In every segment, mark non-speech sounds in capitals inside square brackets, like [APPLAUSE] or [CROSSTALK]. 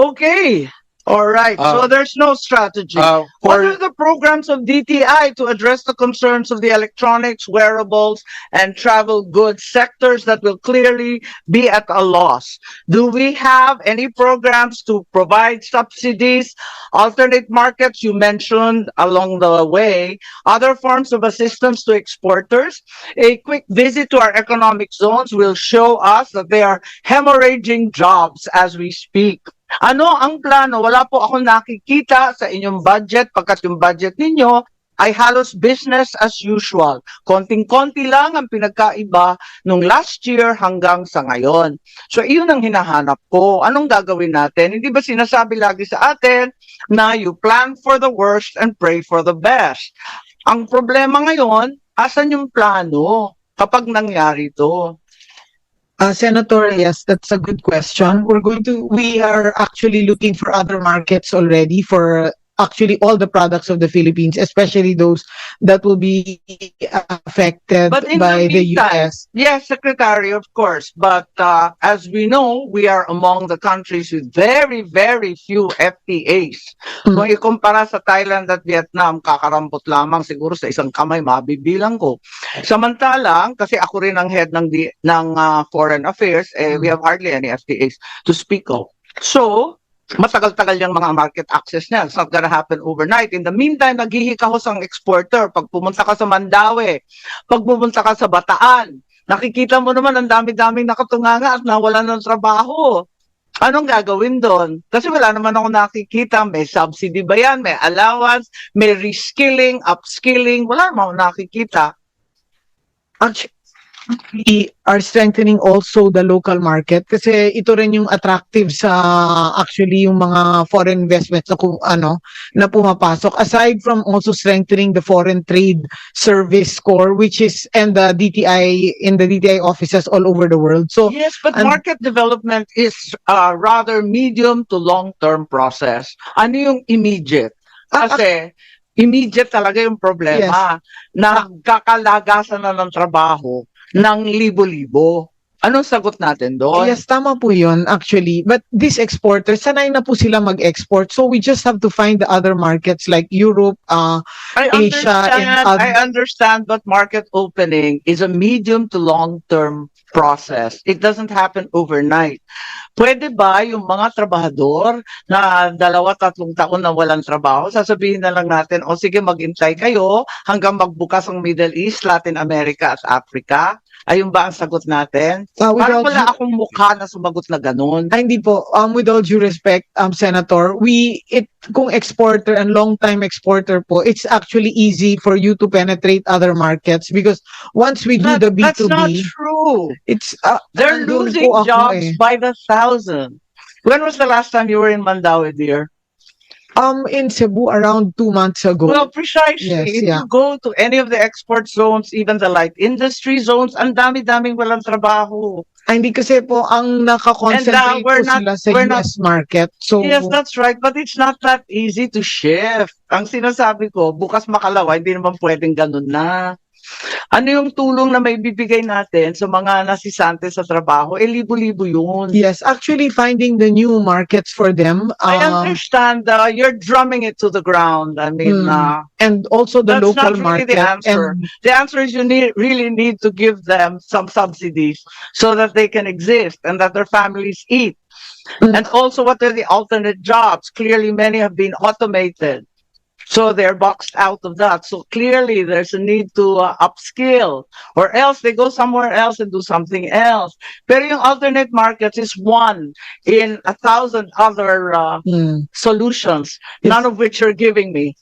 Okay. All right. so Uh, there's no strategy. Uh, What are the programs of DTI to address the concerns of the electronics, wearables, and travel goods sectors that will clearly be at a loss? Do we have any programs to provide subsidies, alternate markets you mentioned along the way, other forms of assistance to exporters? A quick visit to our economic zones will show us that they are hemorrhaging jobs as we speak. Ano ang plano? Wala po ako nakikita sa inyong budget pagkat yung budget ninyo ay halos business as usual. Konting-konti lang ang pinagkaiba nung last year hanggang sa ngayon. So, iyon ang hinahanap ko. Anong gagawin natin? Hindi ba sinasabi lagi sa atin na you plan for the worst and pray for the best? Ang problema ngayon, asan yung plano kapag nangyari to? Uh, Senator, yes, that's a good question. We're going to, we are actually looking for other markets already for actually all the products of the Philippines, especially those that will be affected the by the meantime, US. Yes, Secretary, of course. But uh, as we know, we are among the countries with very, very few FTAs. Mm. Kung ikumpara sa Thailand at Vietnam, kakarambot lamang siguro sa isang kamay, mabibilang ko. Samantalang, kasi ako rin ang head ng, ng uh, Foreign Affairs, eh, we have hardly any FTAs to speak of. So, matagal-tagal yung mga market access niya. It's not gonna happen overnight. In the meantime, naghihikahos ang exporter. Pag pumunta ka sa Mandawi, pag pumunta ka sa Bataan, nakikita mo naman ang dami-daming nakatunganga at nawala ng trabaho. Anong gagawin doon? Kasi wala naman ako nakikita. May subsidy ba yan? May allowance? May reskilling, upskilling? Wala naman ako nakikita. Actually, we are strengthening also the local market kasi ito rin yung attractive sa actually yung mga foreign investments na kung ano na pumapasok aside from also strengthening the foreign trade service score which is and the DTI in the DTI offices all over the world so Yes, but and- market development is a rather medium to long-term process. Ano yung immediate? Ah, Kasi immediate talaga yung problema. Nagkakalagasan na ng trabaho ng libo-libo. Anong sagot natin doon? Yes, tama po yun, actually. But these exporters, sanay na po sila mag-export. So we just have to find the other markets like Europe, uh, I Asia and other- I understand, but market opening is a medium to long-term process. It doesn't happen overnight. Pwede ba yung mga trabahador na dalawa, tatlong taon na walang trabaho, sasabihin na lang natin, o sige, maghintay kayo hanggang magbukas ang Middle East, Latin America at Africa? Ayun ba ang sagot natin? uh, Parang wala due- akong mukha na sumagot na ganun. Ay, hindi po. Um, with all due respect, um, Senator, we, it, kung exporter and long-time exporter po, it's actually easy for you to penetrate other markets because once we do That- the that's not B2B, true. it's, uh, They're nandun losing jobs eh. by the thousand. When was the last time you were in Mandawi, dear? Um, in Cebu around two months ago. Well, precisely. Yes, if yeah. you go to any of the export zones, even the light industry zones, ang dami-daming walang trabaho. Ay, hindi kasi po ang nakakonsentrate And, uh, po not- sila sa we're not- US market. So, Yes, that's right. But it's not that easy to shift. Ang sinasabi ko, bukas makalawa, hindi naman pwedeng ganun na. Ano yung tulong na may bibigay natin sa mga nasisante sa trabaho? Eh, libo-libo yun. yes, actually finding the new markets for them. I uh, understand uh, you're drumming it to the ground. I mean, Hmm. uh, and also the That's local not really the market. answer. And the answer is you need really need to give them some subsidies so that they can exist and that their families eat. Mm. And also, what are the alternate jobs? Clearly, many have been automated. So they're boxed out of that. So clearly, there's a need to uh, upskill, or else they go somewhere else and do something else. Pero yung alternate markets is one in a thousand other uh, Hmm. solutions, Yes. none of which you're giving me.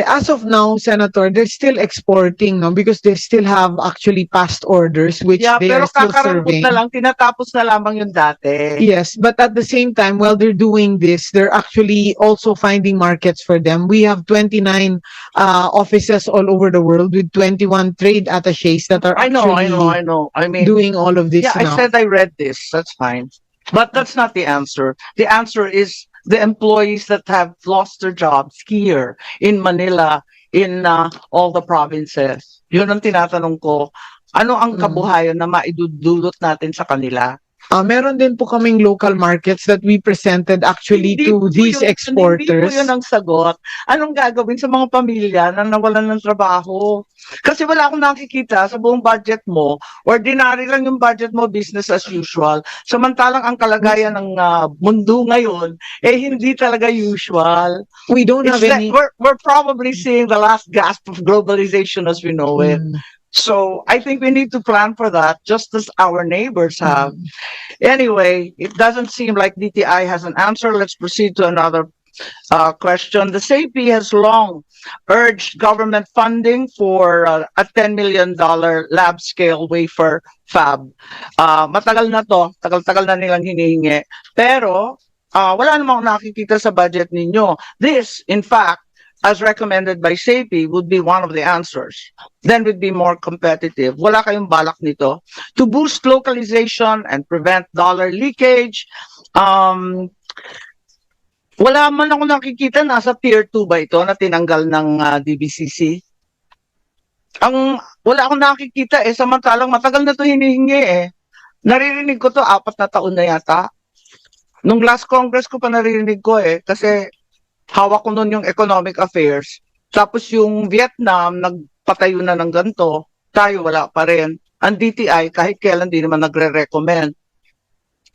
As of now, Senator, they're still exporting, no, because they still have actually past orders which Yeah, they are still serving. na lang, tinatapos na lamang yung dati. Yes, but at the same time, while they're doing this, they're actually also finding markets for them. We have 29 uh, offices all over the world with 21 trade attaches that are I know, I know, I know. I mean, doing all of this yeah, I now. said I read this. That's fine. But that's not the answer. The answer is the employees that have lost their jobs here in Manila, in uh, all the provinces. Yun ang tinatanong ko. Ano ang Mm. kabuhayan na maidudulot natin sa kanila? Ah, meron din po kaming local markets that we presented actually Hindi to these yun- exporters. Hindi po yun ang sagot. Anong gagawin sa mga pamilya na nawalan ng trabaho? Kasi wala akong nakikita sa buong budget mo, ordinary lang yung budget mo, business as usual. Samantalang ang kalagayan ng ah, mundo ngayon, eh hindi talaga usual. We don't It's have like any. we're, we're probably seeing the last gasp of globalization as we know it. Mm, So I think we need to plan for that, just as our neighbors have. mm. Anyway, it doesn't seem like DTI has an answer. Let's proceed to another uh, question. The CP has long urged government funding for uh, a $10 million lab scale wafer fab. Uh, matagal na to, tagal-tagal na nilang hinihingi. Pero uh, wala namang nakikita sa budget ninyo. This, in fact, as recommended by SAPI, would be one of the answers. Then we'd be more competitive. Wala kayong balak nito to boost localization and prevent dollar leakage. Um, wala man ako nakikita nasa tier 2 ba ito na tinanggal ng ah, DBCC? Ang wala akong nakikita eh samantalang matagal na to hinihingi eh. Naririnig ko to apat na taon na yata. Nung last Congress ko pa naririnig ko eh kasi hawak ko noon yung economic affairs. Tapos yung Vietnam nagpatayo na ng ganito, tayo wala pa rin ang DTI kahit kailan di naman nagre-recommend.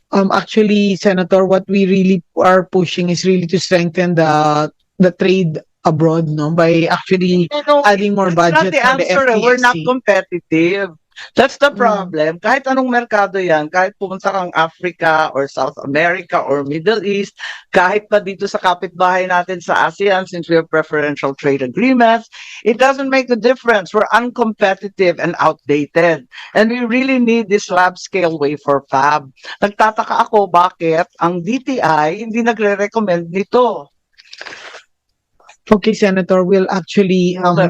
Um, actually, Senator, what we really are pushing is really to strengthen the the trade abroad, no, by actually Pero adding more it's not budget the for the answer, eh. we're not competitive. That's the Mm. problem. Kahit anong merkado yan, kahit pumunta kang Africa or South America or Middle East, kahit pa dito sa kapitbahay natin sa ASEAN since we have preferential trade agreements, it doesn't make a difference. We're uncompetitive and outdated. And we really need this lab scale wafer fab. Nagtataka ako bakit ang DTI hindi nagre-recommend nito. Okay, Senator, we'll actually um,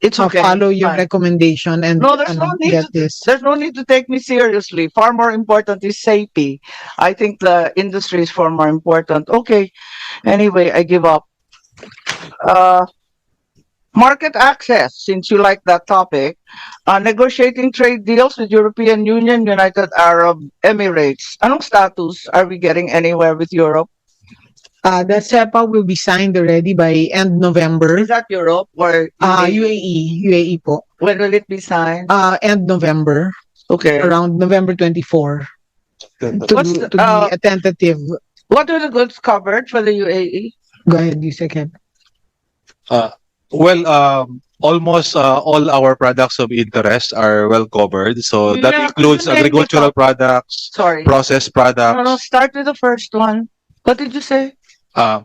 It's uh, okay. follow your fine. recommendation and No, there's ano, no need get to- this. There's no need to take me seriously. Far more important is safety. I think the industry is far more important. Okay. Anyway, I give up. Uh, market access, since you like that topic, uh, negotiating trade deals with European Union, United Arab Emirates. Anong status? Are we getting anywhere with Europe? Uh, the CEPA will be signed already by end November. Is that Europe or Uh, UAE? UAE, UAE po. when will it be signed? Uh, end November, Okay. around November 24. To, What's to the- uh, be a tentative. What are the goods covered for the? UAE? Go ahead, you second. Well, um, almost uh, all our products of interest are well covered. So that Yeah, includes could you name the agricultural products, Sorry. processed No, no, products, start with the first one. What did you say? Uh,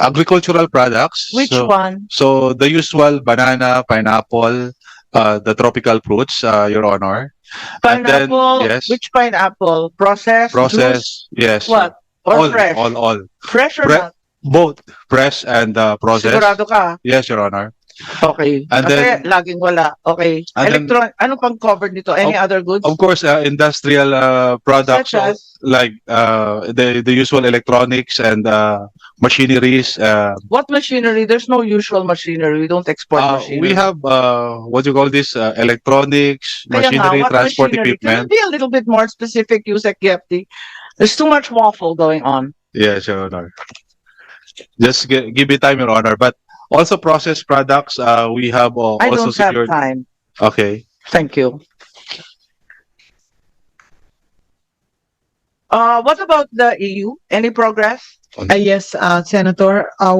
agricultural products. Which so, one? So the usual banana, pineapple, uh, the tropical fruits, uh, Your Honor. And then, Pineapple? yes. Which pineapple? Processed? Process, yes. What? Or all, fresh? all, all. fresh or Pre- not? Both fresh and uh, processed. Sigurado ka? Yes, Your Honor. Okay. And Kasi then- laging wala. Okay. And then- Electron, ano pang covered nito? Any other goods? Of course, uh, industrial uh, products Such as? like uh, the the usual electronics and uh, machineries. Uh, What machinery? There's no usual machinery. We don't export uh, machinery. we have uh, what do you call this? Uh, electronics, Kaya nga, machinery, what transport machinery? Can equipment. you be a little bit more specific, Yusek Yepti? There's too much waffle going on. Yes, Your Honor. Just gi- give me time, Your Honor. But also processed products. Uh, we have uh, I also don't have secured. time. Okay. Thank you. Uh, what about the EU? Any progress? Ah, yes, uh, Senator, uh,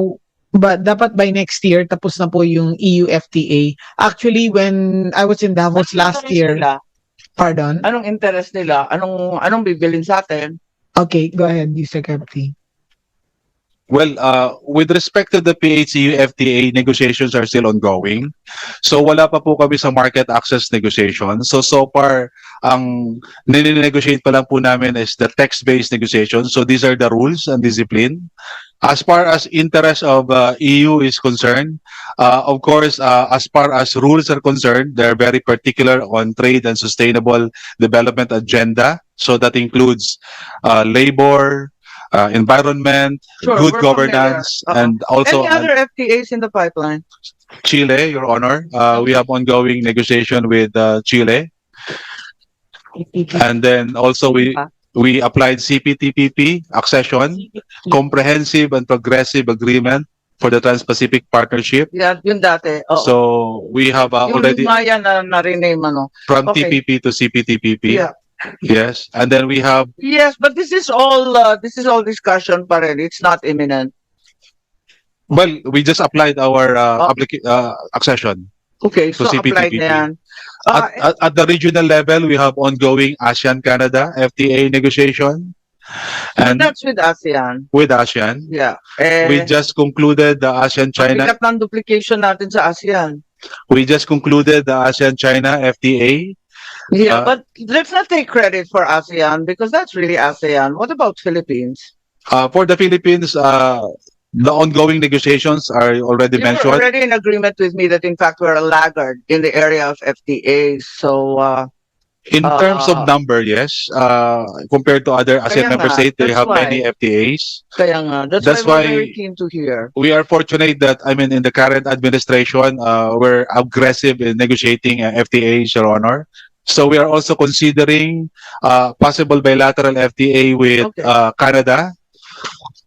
but dapat by next year, tapos na po yung EU FTA. Actually, when I was in Davos Anong last interest year, Nila? pardon? Anong interest nila? Anong anong bibilin sa atin? Okay, go ahead, you secretary. Well, uh, with respect to the PHCU FTA, negotiations are still ongoing. So wala pa po kami sa market access negotiation. So so far, ang nini-negotiate pa lang po namin is the text-based negotiation. So these are the rules and discipline. As far as interest of uh, EU is concerned, uh, of course, uh, as far as rules are concerned, they're very particular on trade and sustainable development agenda. So that includes uh, labor, uh, environment, Sure, good we're governance. Uh-huh. and also Any uh, other FTAs in the pipeline? Chile, Your Honor. Uh, we have ongoing negotiation with uh, Chile, and then also we we applied CPTPP accession, comprehensive and progressive agreement for the Trans-Pacific Partnership. Yeah, yun dati. Oo. So we have uh, yung already luma yan na na-rename ano. from okay. TPP to CPTPP. Yeah. Yes, and then we have Yes, but this is all uh, this is all discussion pa rin. It's not imminent. well, we just applied our uh, Oh. applica- uh, accession. Okay, so So applied CPTPP. na yan. Uh, At, at, at the regional level, we have ongoing ASEAN-Canada FTA negotiation, and that's with ASEAN. with ASEAN, Yeah. Eh, we just concluded the ASEAN-China. Bigat ng duplication natin sa ASEAN. We just concluded the ASEAN-China FTA. Yeah, Uh, but let's not take credit for ASEAN because that's really ASEAN. What about Philippines? Uh, for the Philippines, uh, the ongoing negotiations are already You were mentioned. already in agreement with me that in fact we're a laggard in the area of FTA. So uh, In terms of Ah. number, yes, uh, compared to other ASEAN member states, they have many why. FTAs. kaya nga, that's, That's why, why- we're very keen to hear. We are fortunate that, I mean, in the current administration, uh, we're aggressive in negotiating uh, FTAs, Your Honor. So we are also considering uh, possible bilateral FTA with Okay. uh, Canada.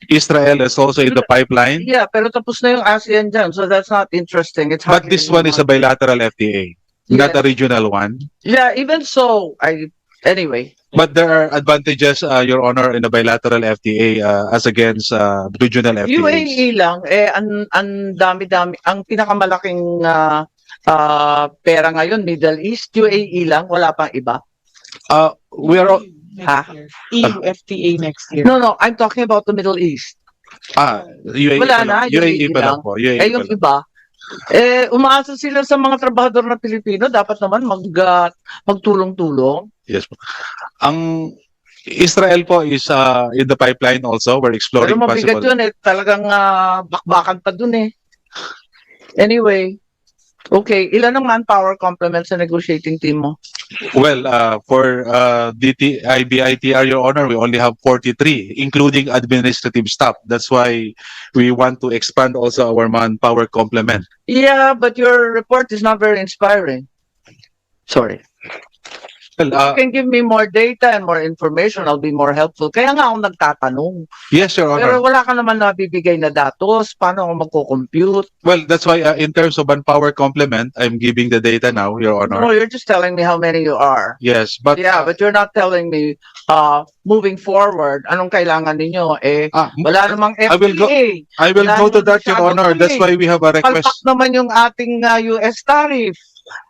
Israel is also in the pipeline, Yeah, pero tapos na yung ASEAN dyan, so that's not interesting. It's but hardly this one is a anyone. bilateral FTA, not a regional one. Yeah, even so, I anyway. But there are advantages, uh, Your Honor, in a bilateral FTA uh, as against uh, regional FTAs. UAE lang, eh, ang, ang dami-dami, ang pinakamalaking ah, ah, pera ngayon, Middle East, UAE lang, wala pang iba. Uh, we are, al- Ha? EU FTA next year. No, no, I'm talking about the Middle East. ah, UAE Wala pa lang. na, UAE UAE pa lang po. UAE Eh, pa yung lang. iba, eh, umaasa sila sa mga trabahador na Pilipino, dapat naman mag, ah, magtulong-tulong. Yes po. Ang Israel po is uh, in the pipeline also. We're Pero exploring mabigat possible. yun eh, talagang ah, bakbakan pa dun eh. Anyway, okay, ilan ang manpower complement sa negotiating team mo? Well, uh, for uh, DT, IBITR, Your Honor, we only have 43, including administrative staff. That's why we want to expand also our manpower complement. Yeah, but your report is not very inspiring. Sorry. Well, uh, you can give me more data and more information, I'll be more helpful. Kaya nga ako nagtatanong. yes, Your Pero Honor. wala ka naman nabibigay na datos. Paano ako magko-compute? Well, that's why uh, in terms of manpower complement, I'm giving the data now, Your No, Honor. you're just telling me how many you are. Yes, but Yeah, but you're not telling me uh moving forward, anong kailangan ninyo? Eh, uh, wala namang FTA. I will go- I will Wala go to that, Your Honor. tuloy. That's why we have a Palpak request. naman yung ating uh, US tariff.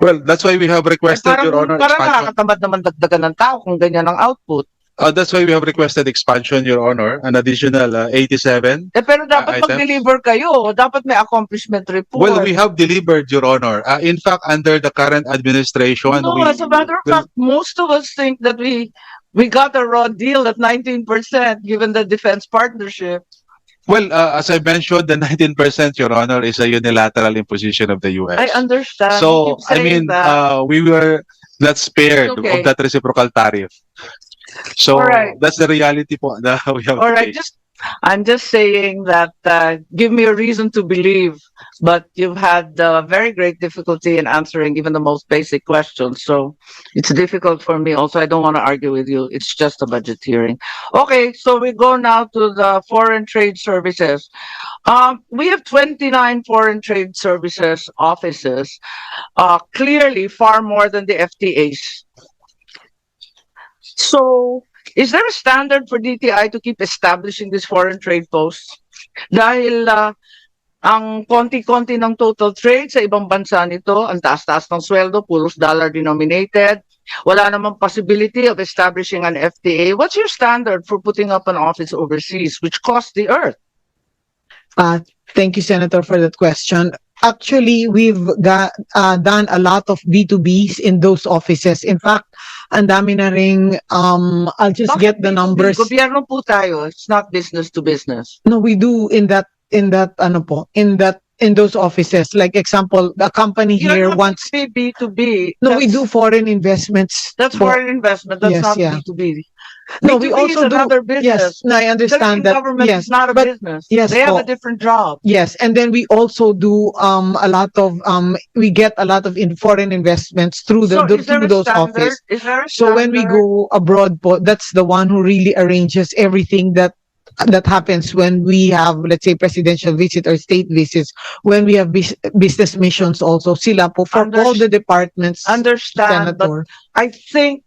Well, that's why we have requested, parang, Your Honor, parang expansion. nakakatamad naman dagdagan ng tao kung ganyan ang output. Uh, that's why we have requested expansion, Your Honor, an additional uh, 87. Eh, pero dapat items? mag-deliver kayo. Dapat may accomplishment report. Well, we have delivered, Your Honor. Uh, in fact, under the current administration, no, we, as a matter of fact, most of us think that we we got a raw deal at 19% given the defense partnership. Well, uh, as I mentioned, the 19%, Your Honor, is a unilateral imposition of the U.S. I understand. So, I mean, that. uh, we were not spared Okay. of that reciprocal tariff. So, Alright. that's the reality po that [LAUGHS] we have All right, just I'm just saying that uh, give me a reason to believe, but you've had uh, very great difficulty in answering even the most basic questions. So it's difficult for me. Also, I don't want to argue with you. It's just a budget hearing. Okay, so we go now to the foreign trade services. Um, we have 29 foreign trade services offices, uh, clearly far more than the FTAs. So, is there a standard for DTI to keep establishing these foreign trade posts? Dahil ah, ang konti-konti ng total trade sa ibang bansa nito, ang taas-taas ng sweldo, puros dollar denominated. Wala namang possibility of establishing an FTA. What's your standard for putting up an office overseas, which costs the earth? Uh, thank you, Senator, for that question. Actually, we've got, uh, done a lot of B2Bs in those offices. In fact, ang dami na ring, um, I'll just Bakit get the B2B? numbers. Gobyerno po tayo. It's not business to business. No, we do in that, in that, ano po, in that, in those offices. Like example, the company You're here not wants, B2B. no, we do foreign investments. That's for- foreign investment. That's Yes, not yeah. B2B. No, we B2B is also do- another Yes, business. no, I understand that. government Yes, is not a but business. yes They have a different job. Yes, and then we also do um a lot of um we get a lot of in foreign investments through the, the is there through a those standard? office. Is there a So when we standard? go abroad po, that's the one who really arranges everything that that happens when we have let's say presidential visit or state visits when we have bus- business missions also sila po for all Unders- the departments Understand, but senator. I think